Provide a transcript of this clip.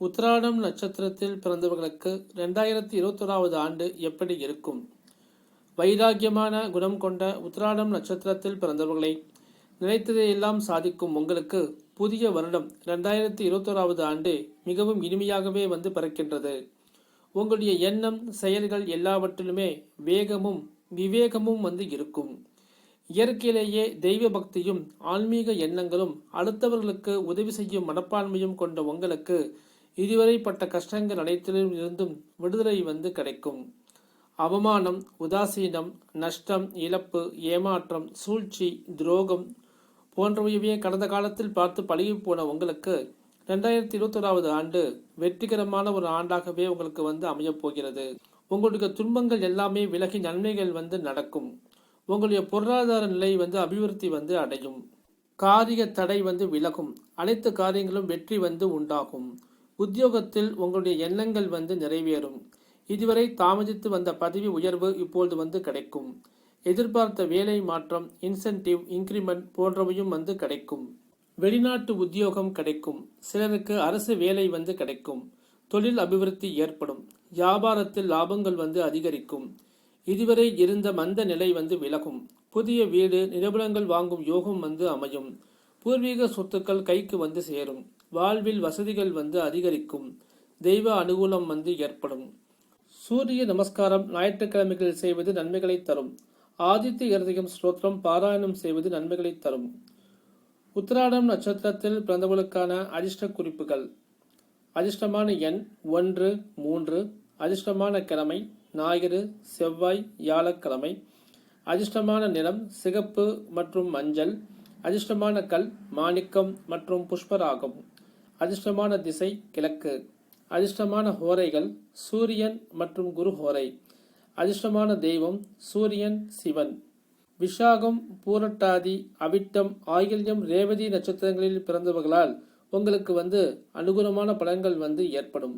உத்ராடம் நட்சத்திரத்தில் பிறந்தவர்களுக்கு ரெண்டாயிரத்தி இருபத்தொராவது ஆண்டு எப்படி இருக்கும்? வைராக்கியமான குணம் கொண்ட உத்ராடம் நட்சத்திரத்தில் பிறந்தவர்களை நினைத்ததையெல்லாம் சாதிக்கும் உங்களுக்கு புதிய வருடம் ரெண்டாயிரத்தி இருபத்தோராவது ஆண்டு மிகவும் இனிமையாகவே வந்து பிறக்கின்றது. உங்களுடைய எண்ணம் செயல்கள் எல்லாவற்றிலுமே வேகமும் விவேகமும் வந்து இருக்கும். இயற்கையிலேயே தெய்வ பக்தியும் ஆன்மீக எண்ணங்களும் அடுத்தவர்களுக்கு உதவி செய்யும் மனப்பான்மையும் கொண்ட உங்களுக்கு இதுவரைப்பட்ட கஷ்டங்கள் அனைத்திலும் இருந்தும் விடுதலை வந்து கிடைக்கும். அவமானம் உதாசீனம் நஷ்டம் இழப்பு ஏமாற்றம் சூழ்ச்சி துரோகம் போன்றவையவே கடந்த காலத்தில் பார்த்து பழகி போன உங்களுக்கு ரெண்டாயிரத்தி இருபத்தொராவது ஆண்டு வெற்றிகரமான ஒரு ஆண்டாகவே உங்களுக்கு வந்து அமையப்போகிறது உங்களுடைய துன்பங்கள் எல்லாமே விலகி நன்மைகள் வந்து நடக்கும். உங்களுடைய பொருளாதார நிலை வந்து அபிவிருத்தி வந்து அடையும். காரிய தடை வந்து விலகும். அனைத்து காரியங்களும் வெற்றி வந்து உண்டாகும். உத்தியோகத்தில் உங்களுடைய எண்ணங்கள் வந்து நிறைவேறும். இதுவரை தாமதித்து வந்த பதவி உயர்வு இப்பொழுது வந்து கிடைக்கும். எதிர்பார்த்த வேலை மாற்றம் இன்சென்டிவ் இன்கிரிமெண்ட் போன்றவையும் வந்து கிடைக்கும். வெளிநாட்டு உத்தியோகம் கிடைக்கும். சிலருக்கு அரசு வேலை வந்து கிடைக்கும். தொழில் அபிவிருத்தி ஏற்படும். வியாபாரத்தில் லாபங்கள் வந்து அதிகரிக்கும். இதுவரை இருந்த மந்த நிலை வந்து விலகும். புதிய வீடு நிலபுலங்கள் வாங்கும் யோகம் வந்து அமையும். பூர்வீக சொத்துக்கள் கைக்கு வந்து சேரும். வாழ்வில் வசதிகள் வந்து அதிகரிக்கும். தெய்வ அனுகூலம் வந்து ஏற்படும். சூரிய நமஸ்காரம் ஞாயிற்றுக்கிழமைகளில் செய்வது நன்மைகளை தரும். ஆதித்ய இருதயம் ஸ்தோத்திரம் பாராயணம் செய்வது நன்மைகளை தரும். உத்திராடம் நட்சத்திரத்தில் பிறந்தவர்களுக்கான அதிர்ஷ்ட குறிப்புகள். அதிர்ஷ்டமான எண் ஒன்று மூன்று. அதிர்ஷ்டமான கிழமை ஞாயிறு செவ்வாய் வியாழக்கிழமை. அதிர்ஷ்டமான நிறம் சிகப்பு மற்றும் மஞ்சள். அதிர்ஷ்டமான கல் மாணிக்கம் மற்றும் புஷ்பராகம். அதிர்ஷ்டமான திசை கிழக்கு. அதிர்ஷ்டமான ஹோரைகள் சூரியன் மற்றும் குரு ஹோரை. அதிர்ஷ்டமான தெய்வம் சூரியன் சிவன். விஷாகம் பூரட்டாதி அவிட்டம் ஆயில்யம் ரேவதி நட்சத்திரங்களில் பிறந்தவர்களால் உங்களுக்கு வந்து அனுகூலமான பலன்கள் வந்து ஏற்படும்.